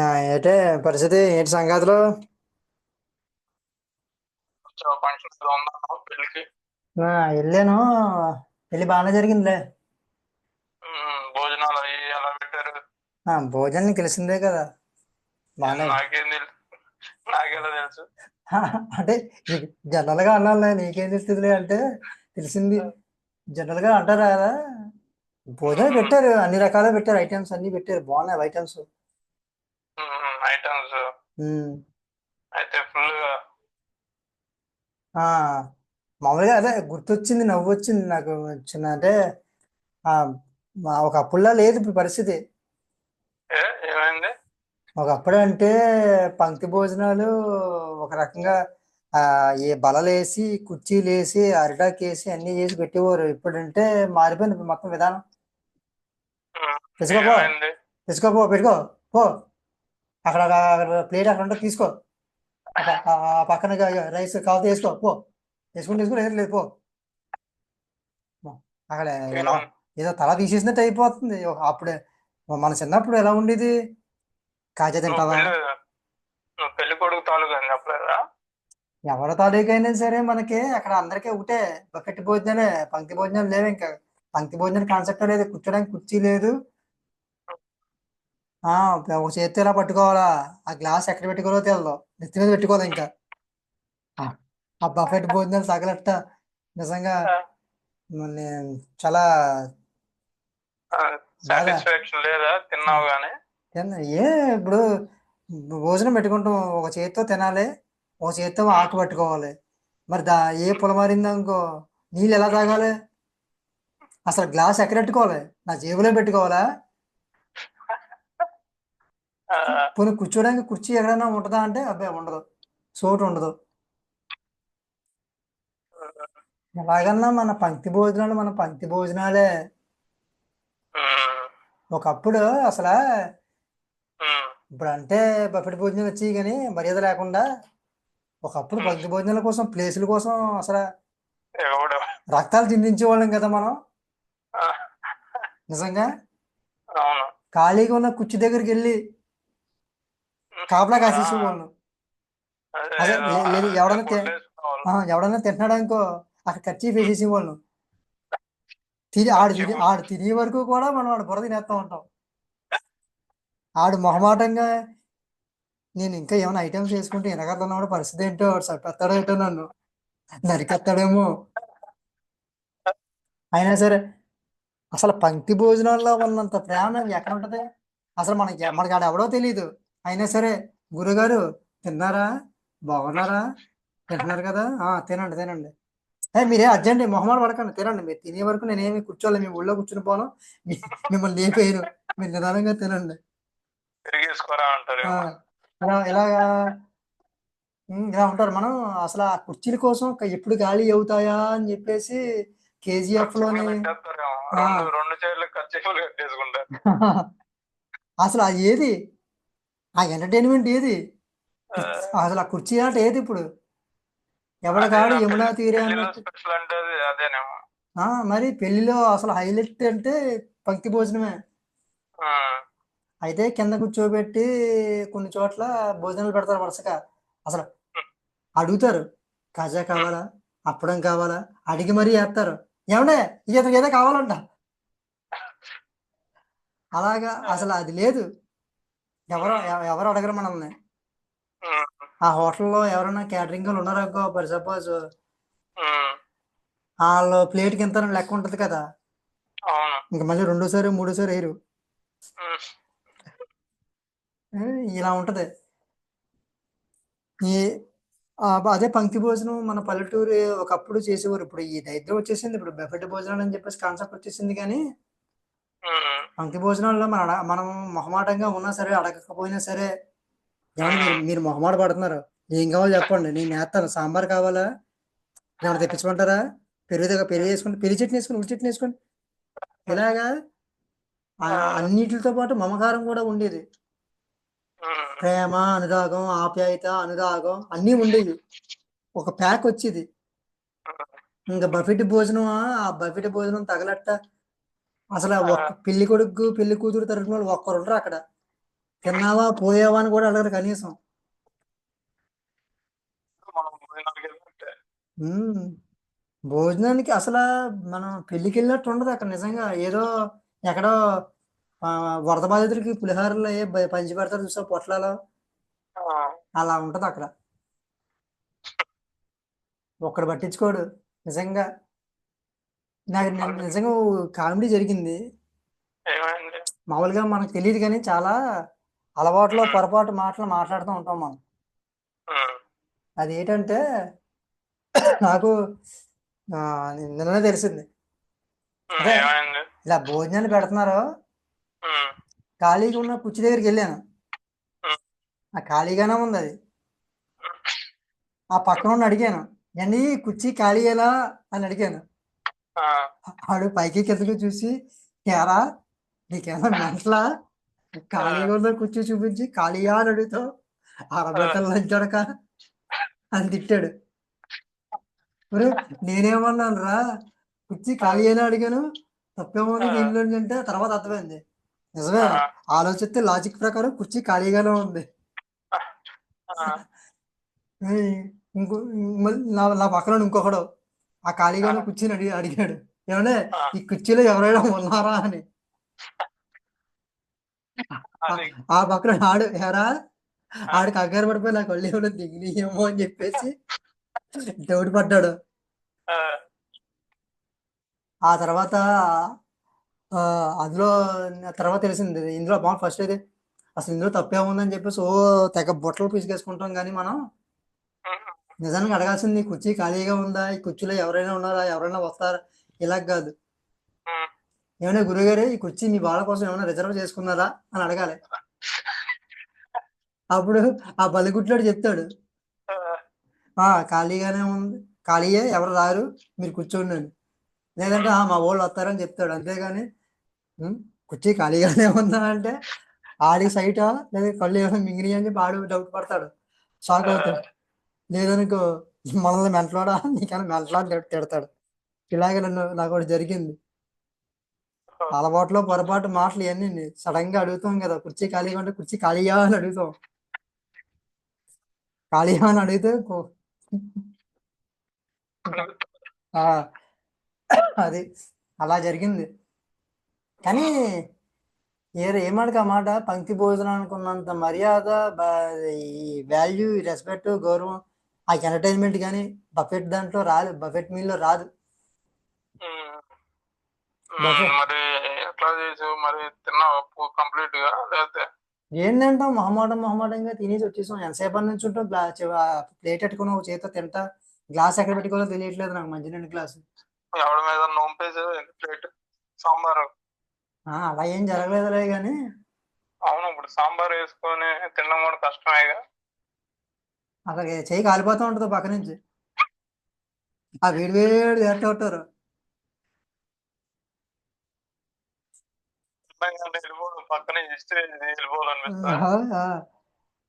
ఆ, ఏంటే? పరిస్థితి? ఏంటి సంగతులు? ఫంక్షన్ ఏదో ఉందన్నావు పెళ్ళికి? ఆ, వెళ్ళాను. పెళ్ళి బాగానే జరిగిందిలే. ఉమ్, భోజనాలు అవి ఎలా పెట్టారు? ఆ, భోజనం తెలిసిందే కదా. బాగానే. నాకేం తెలుసు నాకెలా తెలుసు? అంటే నీకు జనరల్గా అన్నానులే నీకేం తెలుస్తుందిలే అంటే తెలిసింది. జనరల్గా అంటారా కదా. భోజనం పెట్టారు అన్ని రకాలు పెట్టారు ఐటమ్స్ అన్ని పెట్టారు. బాగున్నాయి ఐటమ్స్. ఐటమ్స్ అయితే ఫుల్గా మామూలుగా అదే గుర్తొచ్చింది నవ్వు వచ్చింది నాకు చిన్న అంటే ఆ, మా- ఒక అప్పుడులా లేదు ఇప్పుడు పరిస్థితి. ఏమైంది? ఒకప్పుడు అంటే పంక్తి భోజనాలు ఒక రకంగా ఏ బలలేసి కుర్చీలు వేసి అరిటాకు వేసి అన్ని చేసి పెట్టేవారు. ఇప్పుడంటే మారిపోయింది మొత్తం విధానం. తెచ్చుకోపో తెచ్చుకోపో పెట్టుకో. పో. అక్కడ ప్లేట్ అక్కడ ఉంటే తీసుకో. పక్కన రైస్ కావాలి వేసుకో. పో. వేసుకుని తీసుకో లేదు లేదు పో. అక్కడ ఏదో తల తీసేసినట్టు అయిపోతుంది. అప్పుడే మన చిన్నప్పుడు ఎలా ఉండేది? కాజా తింటావా? పెళ్ళి కొడుకు తాలూకా ఎవరి తాలూకైనా సరే మనకి అక్కడ అందరికీ ఒకటే బకెట్ భోజనాలే పంక్తి భోజనాలు లేవు ఇంకా. పంక్తి భోజనం కాన్సెప్ట్ లేదు. కూర్చోడానికి కుర్చీ లేదు. ఆ ఒక చేత్తో ఇలా పట్టుకోవాలా? ఆ గ్లాస్ ఎక్కడ పెట్టుకోవాలో తెలదు. నెత్తి మీద పెట్టుకోవాలి ఇంకా? ఆ. బఫెట్ భోజనాలు తగలట్ట. నిజంగా చాలా సాటిస్ఫాక్షన్ లేదా? తిన్నావు గానీ? ఏం- ఏ ఇప్పుడు భోజనం పెట్టుకుంటాం. ఒక చేత్తో తినాలి. ఒక చేత్తో ఆకు పట్టుకోవాలి. మరి దా ఏ పొలమారిందో ఇంకో నీళ్ళు ఎలా తాగాలి? అసలు గ్లాస్ ఎక్కడ పెట్టుకోవాలి? నా జేబులో పెట్టుకోవాలా? పోనీ కూర్చోడానికి కుర్చీ ఎక్కడైనా ఉంటుందా అంటే అబ్బాయి ఉండదు. చోటు ఉండదు. ఎలాగన్నా మన పంక్తి భోజనాలు మన పంక్తి భోజనాలే. ఒకప్పుడు అసలు ఇప్పుడు అంటే బఫెట్ భోజనాలు వచ్చాయి కానీ మర్యాద లేకుండా ఒకప్పుడు పంక్తి భోజనాల కోసం ప్లేసుల కోసం అసలు రక్తాలు చిందించే వాళ్ళం కదా మనం. నిజంగా? ఖాళీగా ఉన్న కుర్చీ దగ్గరికి వెళ్ళి కాపలా కాసేసే వాళ్ళం అదే లేదు, ఎవడన్నా ఎవడన్నా తింటున్నాడు అనుకో అక్కడ ఖర్చు వేసేసే వాళ్ళం తిని ఆడు తిని ఆడు తినే వరకు కూడా మనం ఆడు బుర్ర తినేస్తా ఉంటాం. ఆడు మొహమాటంగా నేను ఇంకా ఏమైనా ఐటమ్స్ వేసుకుంటే వెనకడున్నవాడు పరిస్థితి ఏంటో వాడు చంపేస్తాడో ఏంటో నన్ను. నరికేస్తాడేమో. అయినా సరే అసలు పంక్తి భోజనాల్లో ఉన్నంత ప్రేమ ఎక్కడ ఉంటది? అసలు మనకి మనకి ఆడ ఎవడో తెలియదు అయినా సరే గురుగారు తిన్నారా? బాగున్నారా? తింటున్నారు కదా? ఆ తినండి తినండి. మీరే అర్జెంట్ మొహమాట పడకండి తినండి. మీరు తినే వరకు నేనేమి కూర్చోలే మీ ఊళ్ళో కూర్చుని పోను. మిమ్మల్ని లేపేయను. మీరు నిదానంగా తినండి. ఇలా ఇలాగా ఇలా ఉంటారు. మనం అసలు ఆ కుర్చీల కోసం ఎప్పుడు ఖాళీ అవుతాయా అని చెప్పేసి కేజీఎఫ్లోని అసలు అది ఏది? ఆ ఎంటర్టైన్మెంట్ ఏది? అసలు ఆ కుర్చీ ఆట ఏది ఇప్పుడు? ఎవడ కాడు యమునా తీరే మరి పెళ్ళిలో అసలు హైలైట్ అంటే పంక్తి భోజనమే. అయితే కింద కూర్చోబెట్టి కొన్ని చోట్ల భోజనాలు పెడతారు వరుసగా. అసలు అడుగుతారు కాజా కావాలా? అప్పడం కావాలా? అడిగి మరీ వేస్తారు ఏమండే? ఇక ఏదో కావాలంట. అలాగా అసలు అది లేదు. ఎవరు ఎవ- ఎవరు అడగరు మనల్ని. ఆ. హోటల్లో ఎవరైనా క్యాటరింగ్ వాళ్ళు ఉన్నారనుకో ఫర్ సపోజ్ వాళ్ళు ప్లేట్కి ఎంత అని లెక్క ఉంటుంది కదా. ఇంకా మళ్ళీ రెండోసారి మూడోసారి వేయరు. ఉమ్, ఏ, ఇలా ఉంటది. ఈ అదే పంక్తి భోజనం మన పల్లెటూరు ఒకప్పుడు చేసేవారు. ఇప్పుడు ఈ దైద్యం వచ్చేసింది. ఇప్పుడు బఫెట్ భోజనాలు అని చెప్పేసి కాన్సెప్ట్ వచ్చేసింది కానీ పంక్తి భోజనాల్లో మన మనం మొహమాటంగా ఉన్నా సరే అడగకపోయినా సరే మీరు మొహమాట పడుతున్నారు. ఏం కావాలో చెప్పండి. నేను వేస్తాను సాంబార్ కావాలా? ఏమైనా తెప్పించమంటారా? పెరుగు దగ్గర పెరుగు వేసుకోండి పెరుగు చట్నీ వేసుకోండి ఉల్లి చట్నీ వేసుకోండి. ఇలాగా అన్నిటితో పాటు మమకారం కూడా ఉండేది. ప్రేమ అనురాగం ఆప్యాయత అనురాగం అన్నీ ఉండేవి. ఒక ప్యాక్ వచ్చేది. ఇంకా బఫెట్ భోజనం ఆ బఫెట్ భోజనం తగలట్ట. అసలు ఒక్క పెళ్ళి కొడుకు పెళ్ళి కూతురు తరఫున వాళ్ళు ఒక్కరు ఉండరు అక్కడ. తిన్నావా పోయావా అని కూడా అడగరు కనీసం. భోజనానికి అసలు మనం పెళ్ళికి వెళ్ళినట్టు ఉండదు అక్కడ నిజంగా. ఏదో ఎక్కడో వరద బాధితులకి పులిహోరలో ఏ బ- పంచి పెడతారు చూసా పొట్లాలో. అలా ఉంటది అక్కడ. ఒక్కడు పట్టించుకోడు నిజంగా. నాకు నిజంగా కామెడీ జరిగింది. ఏమైంది? మామూలుగా మనకు తెలియదు కానీ చాలా అలవాట్లో పొరపాటు మాటలు మాట్లాడుతూ ఉంటాం మనం. అది ఏంటంటే నాకు ఆ, నిన్ననే తెలిసింది. ఉమ్, అదే. ఏమైంది? ఇలా భోజనాలు పెడుతున్నారు ఖాళీగా ఉన్న కుర్చీ దగ్గరికి వెళ్ళాను. ఆ ఖాళీగానే ఉంది అది. ఆ పక్కన ఉన్న అడిగాను ఏండి కుర్చీ ఖాళీయేనా అని అడిగాను. ఆడు పైకి కిందకి చూసి ఏరా నీకేమన్నా మెంటలా? ఖాళీగా ఉన్న కుర్చీ చూపించి ఖాళీయా అని అడుగుతావు? అరబెట్టలు లంచడక అని తిట్టాడు. మరి నేనేమన్నాను రా కుర్చీ ఖాళీ అయినా అడిగాను. తప్పేమో దీనిలో అంటే తర్వాత అర్థమైంది. నిజమే. ఆలోచిస్తే లాజిక్ ప్రకారం కుర్చీ ఖాళీగానే ఉంది. ఇంకో నా పక్కన ఇంకొకడు. ఆ ఖాళీగానే కుర్చీని అడిగి అడిగాడు. ఏమంటే. ఈ కుర్చీలో ఎవరైనా ఉన్నారా అని. ఆ. పక్కన ఆడు ఎరా ఆడు కంగారు పడిపోయి నాకు ఒళ్ళు ఏమైనా దిగినాయేమో అని చెప్పేసి డౌట్ పడ్డాడు. ఆ, తర్వాత ఆ, అందులో తర్వాత తెలిసింది ఇందులో బాగా ఫస్ట్ అయితే అసలు ఇందులో తప్పేముందని చెప్పేసి ఓ తెగ బుట్టలు పిసికేసుకుంటాం కానీ మనం నిజానికి అడగాల్సింది ఈ కుర్చీ ఖాళీగా ఉందా? ఈ కుర్చీలో ఎవరైనా ఉన్నారా? ఎవరైనా వస్తారా? ఇలా కాదు. ఏమైనా గురుగారు ఈ కుర్చీ మీ వాళ్ళ కోసం ఏమైనా రిజర్వ్ చేసుకున్నారా? అని అడగాలి. అప్పుడు ఆ బలిగుట్లాడు చెప్తాడు. ఆ, ఖాళీగానే ఉంది. ఖాళీయే ఎవరు రారు? మీరు కూర్చోండి లేదంటే ఆ మా వాళ్ళు వస్తారని చెప్తాడు. అంతేగాని కుర్చీ ఖాళీగానే ఉందా? అంటే ఆడి సైటా? లేదా కళ్ళు ఏమైనా మింగినాయి? అని చెప్పి ఆడు డౌట్ పడతాడు. షాక్ అవుతాడు. లేదనుకో మనల్ని మెంటలోడా నీకన్నా మెంటలా అని తిడ్- తిడతాడు ఇలాగే నన్ను నాకు ఒకటి జరిగింది అలవాట్లో పొరపాటు మాటలు ఇవన్నీ సడన్గా అడుగుతాం కదా కుర్చీ ఖాళీగా ఉంటే కుర్చీ ఖాళీయా అని అడుగుతాం ఖాళీయా అని అడిగితే అది అలా జరిగింది కానీ ఏ ఏమాడికి మాట పంక్తి భోజనానికి ఉన్నంత మర్యాద వాల్యూ రెస్పెక్ట్ గౌరవం ఆ ఎంటర్టైన్మెంట్ కానీ బఫెట్ దాంట్లో రాదు బఫెట్ మీల్లో రాదు. మరి ఎట్లా చేసావు మరి తిన్నావు కంప్లీట్గా లేకపోతే ఏంటంటాం మొహమాటం మొహమాటంగా తినేసి వచ్చేసాం. ఎంతసేపు నుంచి ఉంటాం? ప్లేట్ పెట్టుకుని ఒక చేతితో తింటా. గ్లాస్ ఎక్కడ పెట్టుకోవాలో తెలియట్లేదు నాకు మంచినీళ్ళ గ్లాస్. ఎవరి మీద నోంపేసావు ప్లేట్? సాంబార్? ఆ, అలా ఏం జరగలేదులే కానీ అవును ఇప్పుడు సాంబార్ వేసుకొని తినడం కూడా కష్టమేగా అక్కడ చేయి కాలిపోతూ ఉంటుంది పక్క నుంచి. ఆ వేడి వేడి చేస్తూ ఉంటారు.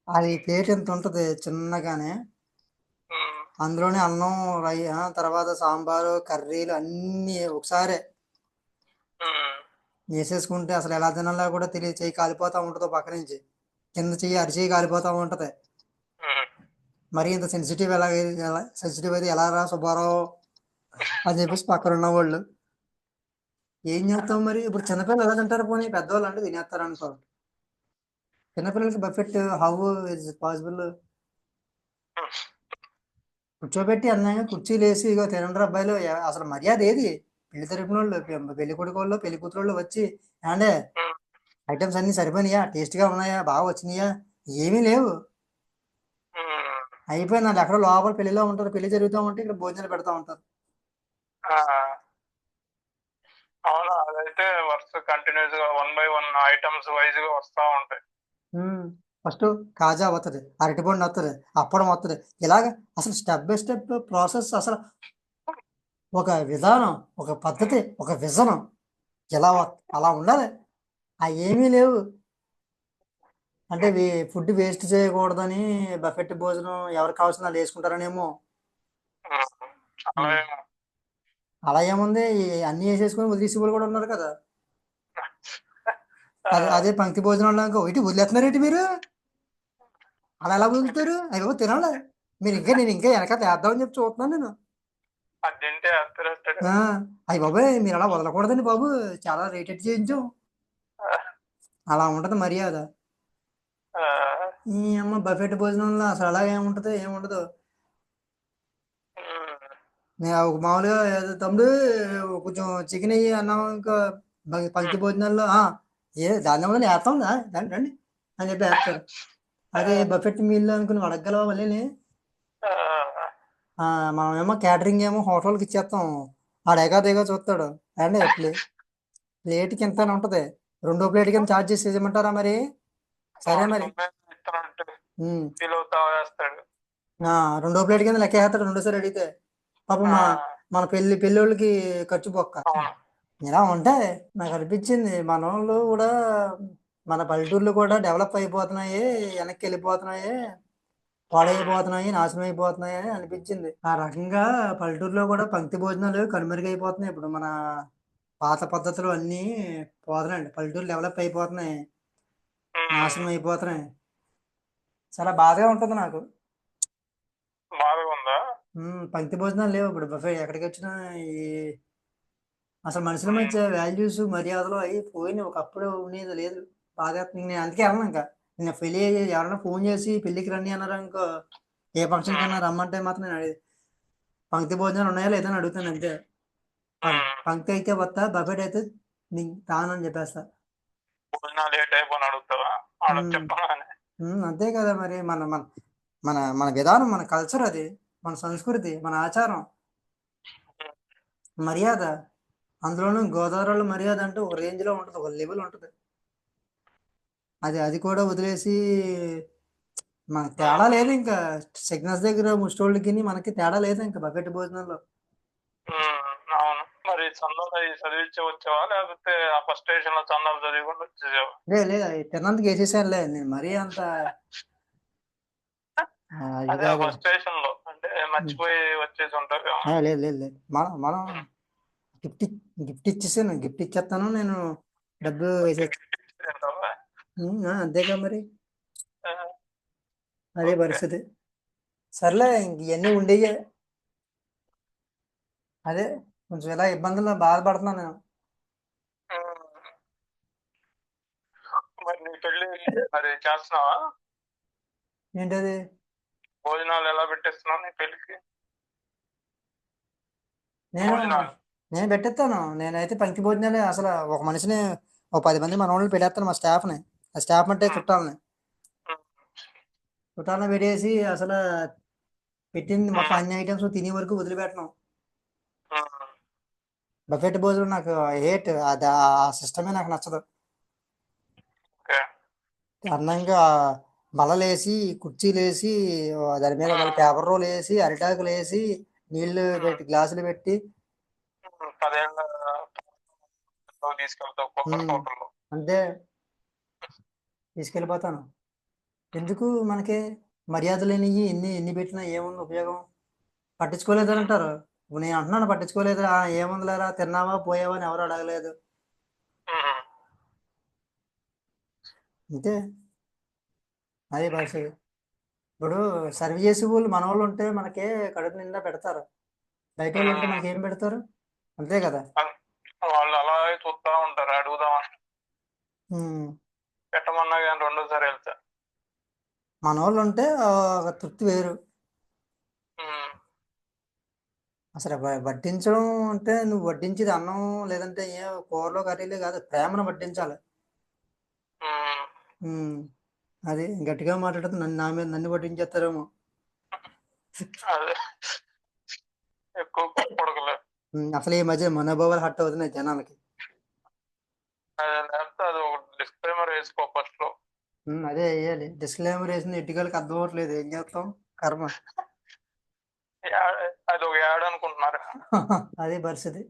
అది ప్లేట్ ఎంత ఉంటుంది చిన్నగానే. అందులోనే అన్నం రై తర్వాత సాంబారు కర్రీలు అన్నీ ఒకసారే. వేసేసుకుంటే అసలు ఎలా తినాలో కూడా తెలియదు. చెయ్యి కాలిపోతూ ఉంటుందో పక్క నుంచి. కింద చెయ్యి అరిచెయ్యి కాలిపోతూ ఉంటది. మరి ఇంత సెన్సిటివ్ ఎలా సెన్సిటివ్ అయితే ఎలా రా సుబ్బారావు అని చెప్పేసి పక్కన ఉన్న వాళ్ళు ఏం చేస్తాం మరి? ఇప్పుడు చిన్నపిల్లలు ఎలా తింటారు పోనీ? పెద్దవాళ్ళు అంటే తినేస్తారు అనుకో చిన్నపిల్లలకి బఫెట్ హౌ ఇస్ పాసిబుల్ కూర్చోబెట్టి అందంగా కుర్చీలు వేసి ఇగో తినండి అబ్బాయిలు. అసలు మర్యాద ఏది? పెళ్ళి తరపున వాళ్ళు పెళ్ళి కొడుకు వాళ్ళు పెళ్ళి కూతురు వాళ్ళు వచ్చి అంటే ఐటమ్స్ అన్ని సరిపోయినాయా? టేస్ట్గా ఉన్నాయా? బాగా వచ్చినాయా? ఏమీ లేవు. ఉమ్. అయిపోయింది వాళ్ళు ఎక్కడో లోపల పెళ్ళిలో ఉంటారు. పెళ్ళి జరుగుతూ ఉంటే ఇక్కడ భోజనాలు పెడతా ఉంటారు. అవును. అదైతే వరుస కంటిన్యూస్గా వన్ బై వన్ ఐటమ్స్ వైజ్గా వస్తా ఉంటాయి. ఫస్ట్ కాజా వస్తుంది అరటిపండు వస్తుంది అప్పడం వస్తుంది ఇలాగ అసలు స్టెప్ బై స్టెప్ ప్రాసెస్ అసలు ఒక విధానం ఒక పద్ధతి ఒక విజనం. ఎలా అలా ఉండాలి. ఆ ఏమీ లేవు. అంటే ఫుడ్ వేస్ట్ చేయకూడదని బఫెట్ భోజనం ఎవరికి కావాల్సిన వాళ్ళు వేసుకుంటారనేమో. అలా ఏముంది? ఈ అన్ని వేసేసుకొని వదిలేసి వాళ్ళు కూడా ఉన్నారు కదా. అదే అదే పంక్తి భోజనంలో ఇంకో ఇటు వదిలేస్తున్నారేంటి మీరు? అలా ఎలా వదులుతారు? అయ్యో తినాలి? మీరు ఇంకా నేను ఇంకా వెనక తెద్దామని చెప్పి చూస్తున్నాను నేను. అది తింటే అత్తరేస్తాడు ఆ, అయ్య బాబాయ్ మీరు అలా వదలకూడదండి బాబు. చాలా రేటెడ్ చేయించాం. అలా ఉంటది మర్యాద. ఈ అమ్మ బఫెట్ భోజనంలో అసలు అలాగే ఏముంటది ఏముండదు. నేను ఒక మామూలుగా తమ్ముడు కొంచెం చికెన్ అయ్యి అన్నం ఇంకా పంక్తి భోజనాల్లో ఏ దాని వల్ల వేస్తాం దా రండి అని చెప్పి వేస్తారు అదే బఫెట్ మీల్ అనుకుని అడగలవా మళ్ళీ మనం ఏమో క్యాటరింగ్ ఏమో హోటల్కి ఇచ్చేస్తాం. ఆడ ఎగాదిగా చూస్తాడు. అండి ప్లే ప్లేట్కి ఎంత ఉంటది. రెండో ప్లేట్ కింద ఛార్జ్ చేసి ఇవ్వమంటారా మరి? సరే మరి. రెండో ప్లేట్ కింద లెక్క వేస్తాడు రెండోసారి అడిగితే. పాపం మన పెళ్ళి పెళ్ళోళ్ళకి ఖర్చు బొక్క. అవును. ఇలా ఉంటాయి నాకు అనిపించింది మన వాళ్ళు కూడా మన పల్లెటూర్లు కూడా డెవలప్ అయిపోతున్నాయి వెనక్కి వెళ్ళిపోతున్నాయి పాడైపోతున్నాయి నాశనం అయిపోతున్నాయి అని అనిపించింది. ఆ రకంగా పల్లెటూరులో కూడా పంక్తి భోజనాలు కనుమరుగైపోతున్నాయి. ఇప్పుడు మన పాత పద్ధతులు అన్నీ పోతున్నాయండి. పల్లెటూరు డెవలప్ అయిపోతున్నాయి. నాశనం అయిపోతున్నాయి. చాలా బాధగా ఉంటుంది నాకు. బాధగా ఉందా? పంక్తి భోజనాలు లేవు ఇప్పుడు. బఫే ఎక్కడికి వచ్చినా ఈ అసలు మనుషుల మధ్య వాల్యూస్ మర్యాదలు అవి పోయినాయి. ఒకప్పుడు ఉండేది లేదు. బాగా నేను అందుకే వెళ్ళను ఇంకా. నేను పెళ్ళి ఎవరైనా ఫోన్ చేసి పెళ్ళికి రండి అన్నారు ఇంకో ఏ ఫంక్షన్ కన్నా రమ్మంటే మాత్రం నేను అడిగేది పంక్తి భోజనాలు ఉన్నాయా లేదా అని అడుగుతాను అంతే. పంక్తి అయితే వస్తా బఫెట్ అయితే నీ- రానని చెప్పేస్తా. భోజనాలు అని అడుగుతావా? ఆడ అంతే కదా మరి. మన మన మన మన విధానం మన కల్చర్ అది మన సంస్కృతి మన ఆచారం. మర్యాద. అందులోనూ గోదావరిలో మర్యాద అంటే ఒక రేంజ్లో ఉంటుంది ఒక లెవెల్ ఉంటుంది. అది అది కూడా వదిలేసి మనకి తేడా లేదు ఇంకా. సిగ్నల్స్ దగ్గర ముష్టోళ్ళకి మనకి తేడా లేదు ఇంకా బకెట్ భోజనంలో మరి అవి చదివించి వచ్చావా? లేకపోతే ఆ ఫస్ట్ స్టేషన్లో చందాలు చదివికుండా వచ్చేసావా? లేదు లేదు తిన్నందుకు వేసేసానులే నేను మరీ అంత అదే. ఫస్ట్ స్టేషన్లో. అంటే మర్చిపోయి వచ్చేసి ఉంటారు లేదు లేదు లేదు మనం మనం గిఫ్ట్ గిఫ్ట్ ఇచ్చేసాను. గిఫ్ట్ ఇచ్చేస్తాను. నేను డబ్బు వేసే తింటావా? ఉమ్, ఆ, అంతేగా మరి. అదే. పరిస్థితి. సర్లే ఇంక ఇవన్నీ ఉండేయే. అదే. కొంచెం ఇలా ఇబ్బందులు బాధపడుతున్నాను నేను. మరి నీ పెళ్ళి మరి చేస్తున్నావా? ఏంటది? భోజనాలు ఎలా పెట్టేస్తున్నావు నీ పెళ్ళికి నేను భోజనాలు. నేను పెట్టేస్తాను. నేనైతే పంక్తి భోజనాలే. అసలు ఒక మనిషిని ఒక పది మంది మన వాళ్ళని పెట్టేస్తాను మా స్టాఫ్ని. ఆ స్టాఫ్ అంటే చుట్టాలని. చుట్టాలని పెట్టేసి అసలు పెట్టింది. మొత్తం అన్ని ఐటమ్స్ తినే వరకు వదిలిపెట్టను. బఫెట్ భోజనం నాకు హేట్ అది ఆ సిస్టమే నాకు నచ్చదు. అందంగా బల్లలేసి కుర్చీలు వేసి దాని మీద మళ్ళీ పేపర్ రోల్ వేసి అరిటాకులు వేసి నీళ్ళు పెట్టి గ్లాసులు పెట్టి. అంతే. తీసుకెళ్ళిపోతాను. ఎందుకు మనకి మర్యాద లేనివి ఎన్ని ఎన్ని పెట్టినా ఏముంది ఉపయోగం? పట్టించుకోలేదని అంటారు ఇప్పుడు నేను అంటున్నాను పట్టించుకోలేదురా. ఆ, ఏముందిలేరా? తిన్నావా? పోయావా? అని ఎవరు అడగలేదు. అంతే. అదే పరిస్థితి ఇప్పుడు సర్వ్ చేసే వాళ్ళు మన వాళ్ళు ఉంటే మనకే కడుపు నిండా పెడతారు. బయట వాళ్ళు ఉంటే మనకి ఏం పెడతారు? అంతే కదా. వాళ్ళు అలాగే చూస్తా ఉంటారు. అడుగుదామని. పెట్టమన్నా కానీ రెండోసారి వెళ్తా. మన వాళ్ళు ఉంటే తృప్తి వేరు. అసలు వడ్డించడం అంటే నువ్వు వడ్డించేది అన్నం లేదంటే ఏ కూరలో కర్రీలే కాదు ప్రేమను వడ్డించాలి. ఉమ్. అది గట్టిగా మాట్లాడితే నన్ను నా మీద నన్ను వడ్డించేస్తారేమో. అదే. ఎక్కువ కొడకలే ఉమ్, అసలు ఈ మధ్య మనోభావాలు హట్ అవుతున్నాయి జనాలకి. అదే లేకపోతే అది ఒక డిస్క్లైమర్ వేసుకో ఫస్ట్లో. ఉమ్, అదే వేయాలి. డిస్క్లైమర్ వేసిన ఎటుకలకి అర్థం అవ్వట్లేదు. ఏం చేస్తాం? కర్మ. అది ఒక యాడ్ అనుకుంటున్నారు. అదే పరిస్థితి.